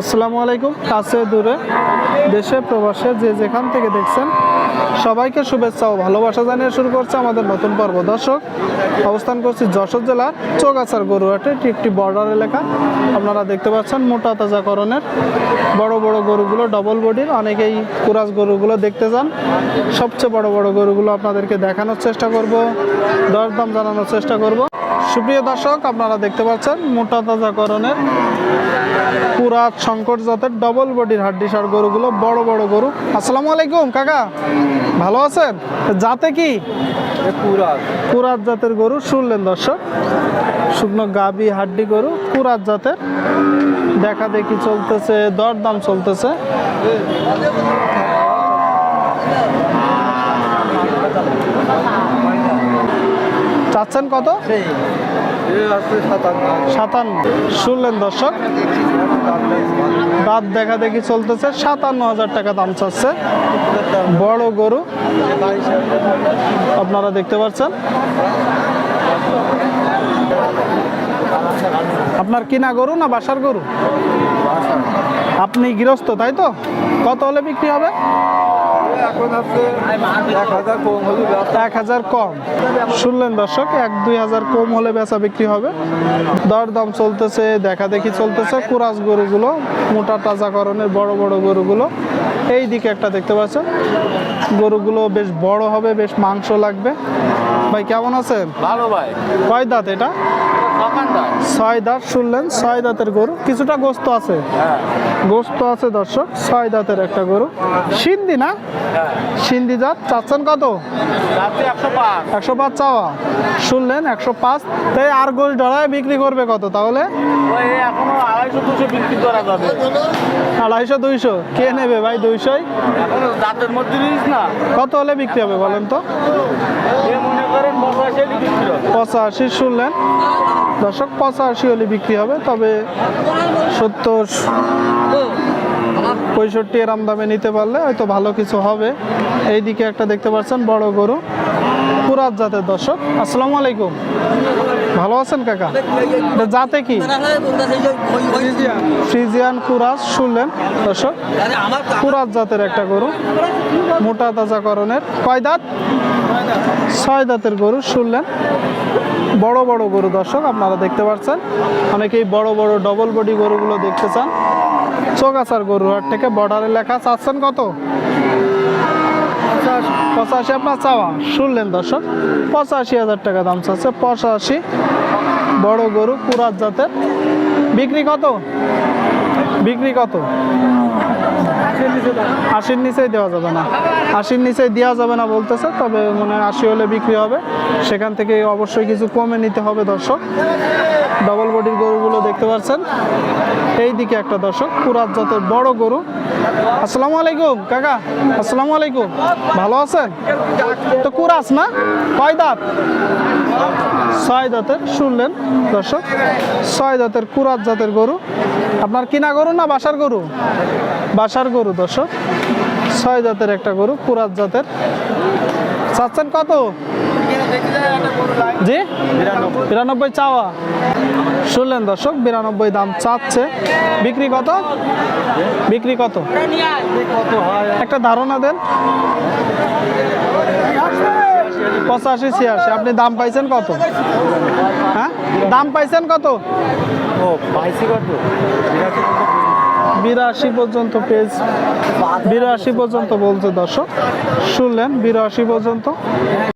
আসসালামু আলাইকুম, কাছে দূরে, দেশে, প্রবাসে, যে যেখান থেকে দেখছেন, সবাইকে শুভেচ্ছা ও ভালোবাসা জানিয়ে শুরু করছে আমাদের নতুন পর্ব। দর্শক, অবস্থান করছি যশোর জেলার চৌগাছার গরুহাটে, এটি একটি বর্ডার এলাকা। আপনারা দেখতে পাচ্ছেন মোটা তাজাকরণের বড় বড় গরুগুলো ডবল বডির অনেকেই কুরাস গরুগুলো দেখতে যান। সবচেয়ে বড় বড় গরুগুলো আপনাদেরকে দেখানোর চেষ্টা করব, দরদাম জানানোর চেষ্টা করব। সুপ্রিয় দর্শক আপনারা দেখতে পাচ্ছেন মোটা তাজাকরণের পুরা শঙ্কর জাতের ডবল বডির হাড্ডিসার গরুগুলো বড় বড় গরু। আসসালামু আলাইকুম কাকা। ভালো আছেন? জাতে কি? কুরাত জাতের গরু শুনলেন দর্শক। শুকনো গাবি হাড্ডি গরু কুরাত জাতের। দেখা দেখি চলতেছে দরদাম চলতেছে। চাচ্ছেন কত? সাতান্ন। শুনলেন দর্শক? দাঁত দেখা দেখি চলতেছে, সাতান্ন হাজার টাকা দাম চাচ্ছে। বড় গরু। আপনারা দেখতে পাচ্ছেন? আপনার কিনা গরু না বাসার গরু? আপনি গৃহস্থ, তাই তো? কত হলে বিক্রি হবে? এক হাজার কম। শুনলেন দর্শক এক দুই হাজার কম হলে বেচা বিক্রি হবে। দরদাম চলতেছে দেখা দেখি চলতেছে। কুরাস গরুগুলো মোটা তাজাকরণের বড় বড় গরুগুলো। এই দিকে একটা দেখতে পাচ্ছেন গরুগুলো বেশ বড় হবে বেশ মাংস লাগবে। ভাই কেমন আছেন? ভালো ভাই। কয় দাঁত এটা? ছয় দাঁত শুনলেন ছয় দাঁতের গরু। কিছুটা গোস্ত আছে। হ্যাঁ। গোস্ত আছে দর্শক ছয় দাঁতের একটা গরু। সিন্ধি না? হ্যাঁ। সিন্ধি জাত। চাচ্ছেন কত? একশো পাঁচ। চাওয়া। শুনলেন একশো পাঁচ। তাই আর গোল ডলায় বিক্রি করবে কত তাহলে? আড়াইশো দুইশো কে নেবে ভাই দুইশোই? দাঁতের মধ্যে না। কত হলে বিক্রি হবে বলেন তো? পঁচাশি শুনলেন। দর্শক পঁচাশি হলে বিক্রি হবে, তবে সত্তর পঁয়ষট্টি এরাম দামে নিতে পারলে হয়তো ভালো কিছু হবে। এইদিকে একটা দেখতে পাচ্ছেন বড় গরু, পুরাত জাতের দর্শক। আসসালামু আলাইকুম। ভালো আছেন কাকা? জাতে কি? ফ্রিজিয়ান কুরাস শুনলেন দর্শক। কুরাস জাতের একটা গরু, মোটা তাজাকরণের কয় দাঁত? ছয় দাঁতের গরু শুনলেন। বড় বড় গরু দর্শক আপনারা দেখতে পাচ্ছেন। অনেকেই বড় বড় ডবল বডি গরুগুলো দেখতে চান। চোগাছার গরু হাট থেকে বর্ডারে লেখা চাচ্ছেন কত? পঁচাশি আপনার চাওয়া? শুনলেন দর্শক, পঁচাশি হাজার টাকা দাম চাচ্ছে। পঁচাশি বড় গরু কুরাত জাতের। বিক্রি কত? বিক্রি কত? আশির নিচেই দেওয়া যাবে না। আশির নিচেই দেওয়া যাবে না বলতেছে, তবে মনে হয় আশি হলে বিক্রি হবে। সেখান থেকে অবশ্যই কিছু কমে নিতে হবে দর্শক। ডবল বডির গরুগুলো দেখতে পাচ্ছেন। এই দিকে একটা দর্শক, পুরাত জাতের বড় গরু। আসসালামু আলাইকুম, কাকা। আসসালামু আলাইকুম। ভালো আছেন? তো কুরাস না? কয় দাঁত? ছয় দাঁতের, শুনলেন দর্শক। ছয় দাঁতের কুরাত জাতের গরু। আপনার কিনা গরু না বাসার গরু? বাসার গরু, দর্শক। ছয় জাতের একটা গরু কুরাত জাতের। চাচ্ছেন কত? জি? বিরানব্বই চাওয়া। শুনলেন দর্শক, বিরানব্বই দাম চাচ্ছে। বিক্রি কত? বিক্রি কত? একটা ধারণা দেন। পঁচাশি, ছিয়াশি। আপনি দাম পাইছেন কত? হ্যাঁ? দাম পাইছেন কত? ও কত? বিরাশি পর্যন্ত পেজ বিরাশি পর্যন্ত বলছে দর্শক। শুনলেন বিরাশি পর্যন্ত।